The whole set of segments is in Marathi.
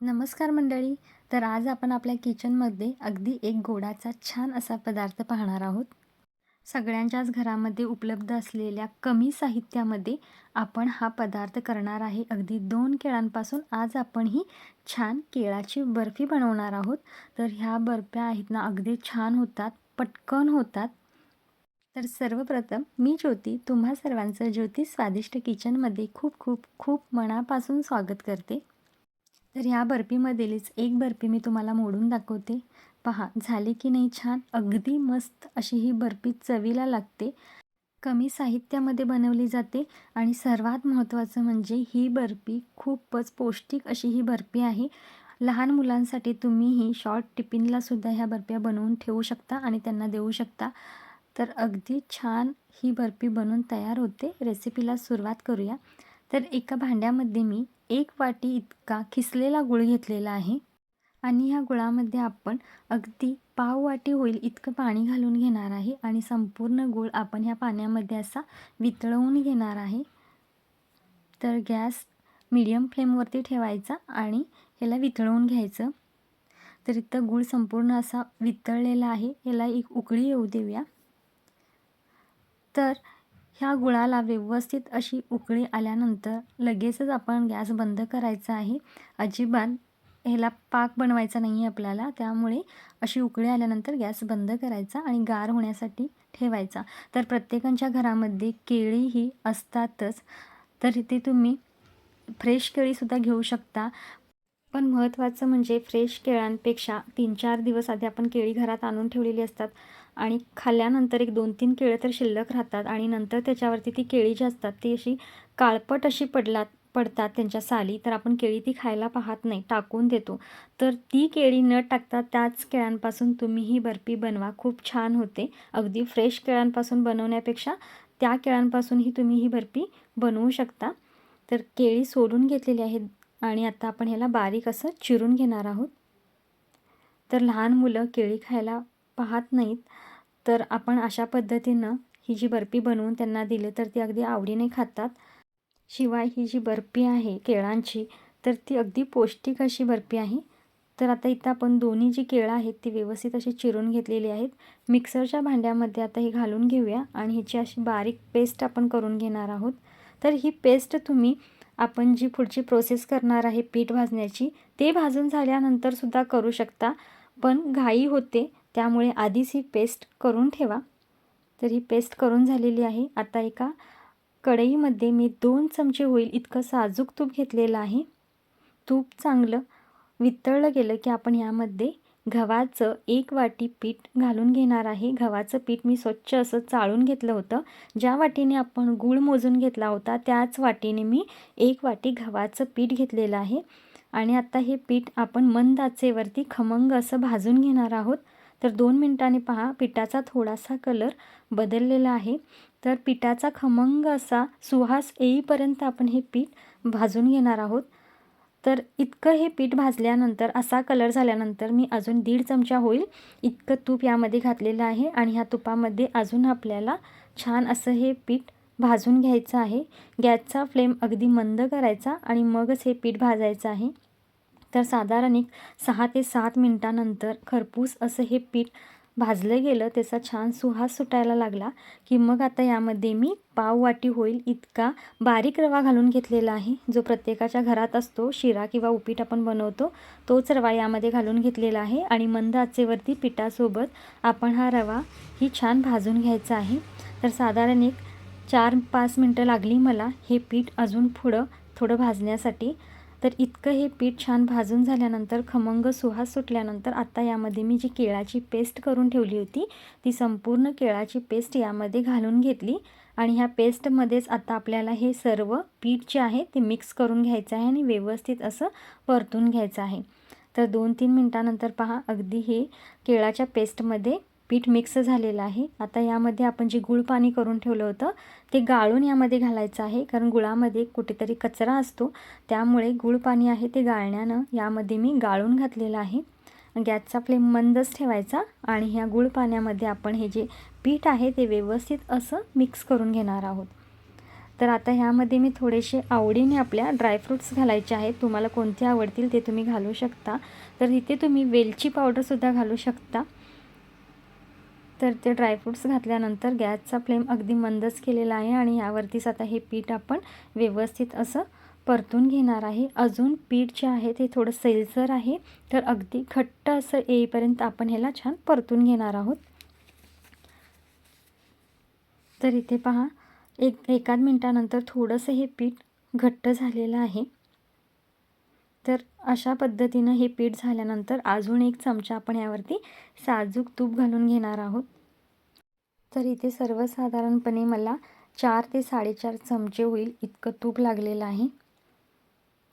नमस्कार मंडळी. तर आज आपण आपल्या किचनमध्ये अगदी एक गोडाचा छान असा पदार्थ पाहणार आहोत. सगळ्यांच्याच घरामध्ये उपलब्ध असलेल्या कमी साहित्यामध्ये आपण हा पदार्थ करणार आहे. अगदी दोन केळांपासून आज आपण ही छान केळाची बर्फी बनवणार आहोत. तर ह्या बर्फ्या आहेत ना अगदी छान होतात पटकन होतात. तर सर्वप्रथम मी ज्योती तुम्हा सर्वांचं ज्योती स्वादिष्ट किचनमध्ये खूप खूप खूप मनापासून स्वागत करते. तर ह्या बर्फीमधीलच एक बर्फी मी तुम्हाला मोडून दाखवते. पहा झाली की नाही छान? अगदी मस्त अशी ही बर्फी चवीला लागते. कमी साहित्यामध्ये बनवली जाते आणि सर्वात महत्त्वाचं म्हणजे ही बर्फी खूपच पौष्टिक अशी ही बर्फी आहे. लहान मुलांसाठी तुम्ही ही शॉर्ट टिफिनलासुद्धा ह्या बर्फ्या बनवून ठेवू शकता आणि त्यांना देऊ शकता. तर अगदी छान ही बर्फी बनवून तयार होते. रेसिपीला सुरुवात करूया. तर एका भांड्यामध्ये मी एक वाटी इतका खिसलेला गूळ घेतलेला आहे. आणि ह्या गुळामध्ये आपण अगदी पाव वाटी होईल इतकं पाणी घालून घेणार आहे. आणि संपूर्ण गूळ आपण ह्या पाण्यामध्ये असा वितळवून घेणार आहे. तर गॅस मीडियम फ्लेमवरती ठेवायचा आणि ह्याला वितळवून घ्यायचं. तर इथं गूळ संपूर्ण असा वितळलेला आहे. ह्याला एक उकळी येऊ देऊया. तर ह्या गुळाला व्यवस्थित अशी उकळी आल्यानंतर लगेचच आपण गॅस बंद करायचा आहे. अजिबात ह्याला पाक बनवायचा नाही आहे आपल्याला. त्यामुळे अशी उकळी आल्यानंतर गॅस बंद करायचा आणि गार होण्यासाठी ठेवायचा. तर प्रत्येकांच्या घरामध्ये केळी ही असतातच. तर ते तुम्ही फ्रेश केळीसुद्धा घेऊ शकता. पण महत्त्वाचं म्हणजे फ्रेश केळांपेक्षा तीन चार दिवस आधी आपण केळी घरात आणून ठेवलेली असतात. आणि खाल्ल्यानंतर एक दोन तीन केळं तर शिल्लक राहतात आणि नंतर त्याच्यावरती ती केळी जी असतात ती अशी काळपट अशी पडलात पडतात त्यांच्या साली तर आपण केळी ती खायला पाहत नाही टाकून देतो. तर ती केळी न टाकता त्याच केळांपासून तुम्ही ही बर्फी बनवा खूप छान होते. अगदी फ्रेश केळांपासून बनवण्यापेक्षा त्या केळांपासूनही तुम्ही ही बर्फी बनवू शकता. तर केळी सोडून घेतलेली आहेत आणि आता आपण ह्याला बारीक असं चिरून घेणार आहोत. तर लहान मुलं केळी खायला पाहत नाहीत तर आपण अशा पद्धतीनं ही जी बर्फी बनवून त्यांना दिली तर ती अगदी आवडीने खातात. शिवाय ही जी बर्फी आहे केळांची तर ती अगदी पौष्टिक अशी बर्फी आहे. तर आता इथं आपण दोन्ही जी केळं आहेत ती व्यवस्थित अशी चिरून घेतलेली आहेत. मिक्सरच्या भांड्यामध्ये आता हे घालून घेऊया आणि ह्याची अशी बारीक पेस्ट आपण करून घेणार आहोत. तर ही पेस्ट तुम्ही आपण जी पुढची प्रोसेस करणार आहे पीठ भाजण्याची ते भाजून झाल्यानंतरसुद्धा करू शकता. पण घाई होते त्यामुळे आधीच ही पेस्ट करून ठेवा. तर ही पेस्ट करून झालेली आहे. आता एका कढईमध्ये मी दोन चमचे होईल इतकं साजूक तूप घेतलेलं आहे. तूप चांगलं वितळलं गेलं की आपण यामध्ये गव्हाचं एक वाटी पीठ घालून घेणार आहे. गव्हाचं पीठ मी स्वच्छ असं चाळून घेतलं होतं. ज्या वाटीने आपण गूळ मोजून घेतला होता त्याच वाटीने मी एक वाटी गव्हाचं पीठ घेतलेलं आहे. आणि आता हे पीठ आपण मंद आचेवरती खमंग असं भाजून घेणार आहोत. तर दोन मिनटांनी पहा पिठाचा थोडासा कलर बदललेला आहे. तर पिठाचा खमंग असा सुहास येईपर्यंत आपण हे पीठ भाजून घेणार आहोत. तर इतकं हे पीठ भाजल्यानंतर असा कलर झाल्यानंतर मी अजून दीड चमचा होईल. इतकं तूप यामध्ये घातलेलं आहे आणि ह्या तुपामध्ये अजून आपल्याला छान असं हे पीठ भाजून घ्यायचं आहे. गॅसचा फ्लेम अगदी मंद करायचा आणि मगच हे पीठ भाजायचं आहे. तर साधारण एक सहा ते सात मिनटानंतर खरपूस असं हे पीठ भाजलं गेलं त्याचा छान सुहास सुटायला लागला की मग आता यामध्ये मी पाव वाटी होईल इतका बारीक रवा घालून घेतलेला आहे. जो प्रत्येकाच्या घरात असतो शिरा किंवा उपीट आपण बनवतो तोच रवा यामध्ये घालून घेतलेला आहे आणि मंद आचेवरती पिठासोबत आपण हा रवा ही छान भाजून घ्यायचा आहे. तर साधारण एक चार पाच मिनटं लागली मला हे पीठ अजून पुढं थोडं भाजण्यासाठी. तर इतकं हे पीठ छान भाजून झाल्यानंतर खमंग सुहास सुटल्यानंतर आता यामध्ये मी जी केळाची पेस्ट करून ठेवली होती ती संपूर्ण केळाची पेस्ट यामध्ये घालून घेतली. आणि ह्या पेस्टमध्येच आता आपल्याला हे सर्व पीठ जे आहे ते मिक्स करून घ्यायचं आहे आणि व्यवस्थित असं परतून घ्यायचं आहे. तर दोन तीन मिनटानंतर पहा अगदी हे केळाच्या पेस्टमध्ये पीठ मिक्स झालेलं आहे. आता यामध्ये आपण जे गुळ पाणी करून ठेवलं होतं ते गाळून यामध्ये घालायचं आहे. कारण गुळामध्ये कुठेतरी कचरा असतो. त्यामुळे गुळ पाणी आहे ते गाळण्यानं यामध्ये मी गाळून घातलेलं आहे. गॅसचा फ्लेम मंदच ठेवायचा आणि ह्या गुळ पाण्यामध्ये आपण हे जे पीठ आहे ते व्यवस्थित असं मिक्स करून घेणार आहोत. तर आता ह्यामध्ये मी थोडेसे आवडीने आपल्या ड्रायफ्रूट्स घालायचे आहेत. तुम्हाला कोणते आवडतील ते तुम्ही घालू शकता. तर इथे तुम्ही वेलची पावडरसुद्धा घालू शकता. तर ते ड्रायफ्रूट्स घातल्यानंतर गॅसचा फ्लेम अगदी मंदच केलेला आहे आणि यावरतीच आता हे पीठ आपण व्यवस्थित असं परतून घेणार आहे. अजून पीठ जे आहे ते थोडं सैलसर आहे. तर अगदी घट्ट असं येईपर्यंत आपण ह्याला छान परतून घेणार आहोत. तर इथे पहा एक एकाच मिनटानंतर थोडंसं हे पीठ घट्ट झालेलं आहे. तर अशा पद्धतीनं हे पीठ झाल्यानंतर अजून एक चमचा आपण यावरती साजूक तूप घालून घेणार आहोत. तर इथे सर्वसाधारणपणे मला चार ते साडेचार चमचे होईल इतकं तूप लागलेलं आहे.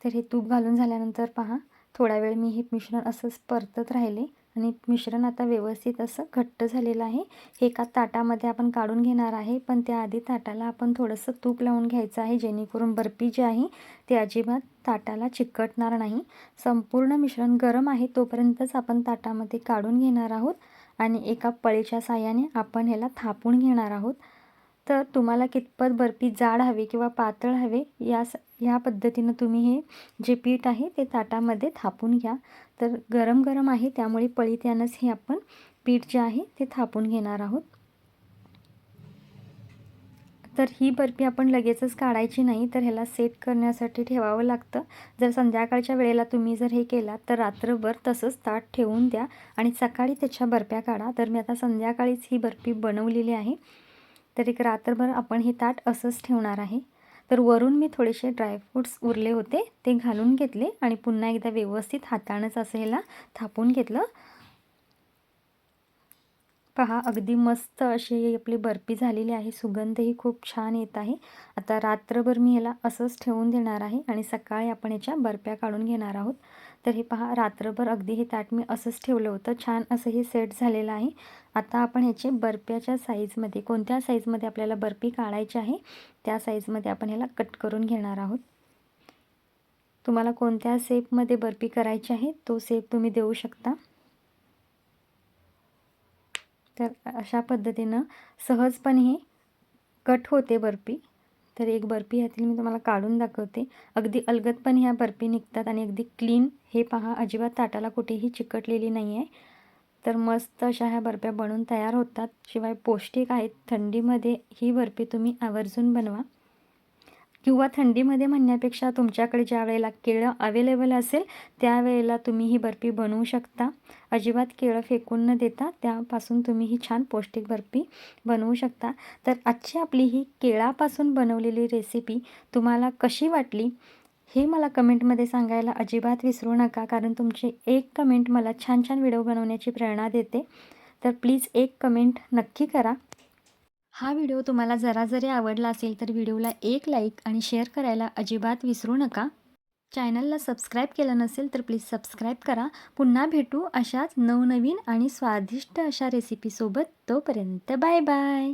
तर हे तूप घालून झाल्यानंतर पहा थोडा वेळ मी हे मिश्रण असंच परतत राहिले. आणि मिश्रण आता व्यवस्थित असं घट्ट झालेलं आहे. हे एका ताटामध्ये आपण काढून घेणार आहे. पण त्याआधी ताटाला आपण थोडंसं तूप लावून घ्यायचं आहे. जेणेकरून बर्फी जी आहे ते अजिबात ताटाला चिकटणार नाही. संपूर्ण मिश्रण गरम आहे तोपर्यंतच आपण ताटामध्ये काढून घेणार आहोत. आणि एका पळीच्या साह्याने आपण ह्याला थापून घेणार आहोत. तर तुम्हाला कितपत बर्फी जाड हवे किंवा पातळ हवे या ह्या पद्धतीनं तुम्ही हे जे पीठ आहे ते ताटामध्ये थापून घ्या. तर गरम गरम आहे त्यामुळे पळीत्यानंच हे आपण पीठ जे आहे ते थापून घेणार आहोत. तर ही बर्फी आपण लगेचच काढायची नाही तर ह्याला सेट करण्यासाठी ठेवावं लागतं. जर संध्याकाळच्या वेळेला तुम्ही जर हे केला तर रात्रभर तसंच ताट ठेवून द्या आणि सकाळी त्याच्या बर्फ्या काढा. तर मी आता संध्याकाळीच ही बर्फी बनवलेली आहे. तर एक रात्रभर आपण हे ताट असंच ठेवणार आहे. तर वरून मी थोडेसे ड्रायफ्रूट्स उरले होते. ते घालून घेतले आणि पुन्हा एकदा व्यवस्थित हातानंच असं ह्याला थापून घेतलं. पहा अगदी मस्त अशी आपली बर्फी झालेली आहे. सुगंधही खूप छान येत आहे. आता रात्रभर मी ह्याला असंच ठेवून देणार आहे आणि सकाळी आपण याच्या बर्फ्या काढून घेणार आहोत. तर हे पहा रात्रभर अगदी हे ताट मी असंच ठेवलं होतं. छान असं हे सेट झालेलं आहे. आता आपण ह्याचे बर्फ्याच्या साईजमध्ये कोणत्या साईजमध्ये आपल्याला बर्फी काढायची आहे त्या साईजमध्ये आपण ह्याला कट करून घेणार आहोत. तुम्हाला कोणत्या सेपमध्ये बर्फी करायची आहे तो सेप तुम्ही देऊ शकता. तर अशा पद्धतीनं सहजपणे कट होते बर्फी. तर एक बर्फी ह्यातील मी तुम्हाला काढून दाखवते. अगदी अलगदपणे ह्या बर्फी निघतात आणि अगदी क्लीन हे पहा अजिबात ताटाला कुठेही चिकटलेली नाही आहे तर मस्त अशा ह्या बर्फ्या बनवून तयार होतात. शिवाय पौष्टिक आहेत. थंडीमध्ये ही बर्फी तुम्ही आवर्जून बनवा. किंवा थंडीमध्ये म्हणण्यापेक्षा तुमच्याकडे ज्या वेळेला केळं अवेलेबल असेल त्यावेळेला तुम्ही ही बर्फी बनवू शकता. अजिबात केळं फेकून न देता त्यापासून तुम्ही ही छान पौष्टिक बर्फी बनवू शकता. तर आजची आपली ही केळापासून बनवलेली रेसिपी तुम्हाला कशी वाटली हे मला कमेंटमध्ये सांगायला अजिबात विसरू नका कारण तुमची एक कमेंट मला छान छान व्हिडिओ बनवण्याची प्रेरणा देते. तर प्लीज एक कमेंट नक्की करा. हा व्हिडिओ तुम्हाला जरा जरी आवडला असेल तर व्हिडिओला एक लाईक आणि शेअर करायला अजिबात विसरू नका. चॅनलला सबस्क्राईब केलं नसेल तर प्लीज सबस्क्राईब करा. पुन्हा भेटू अशाच नवनवीन आणि स्वादिष्ट अशा रेसिपीसोबत तोपर्यंत बाय बाय.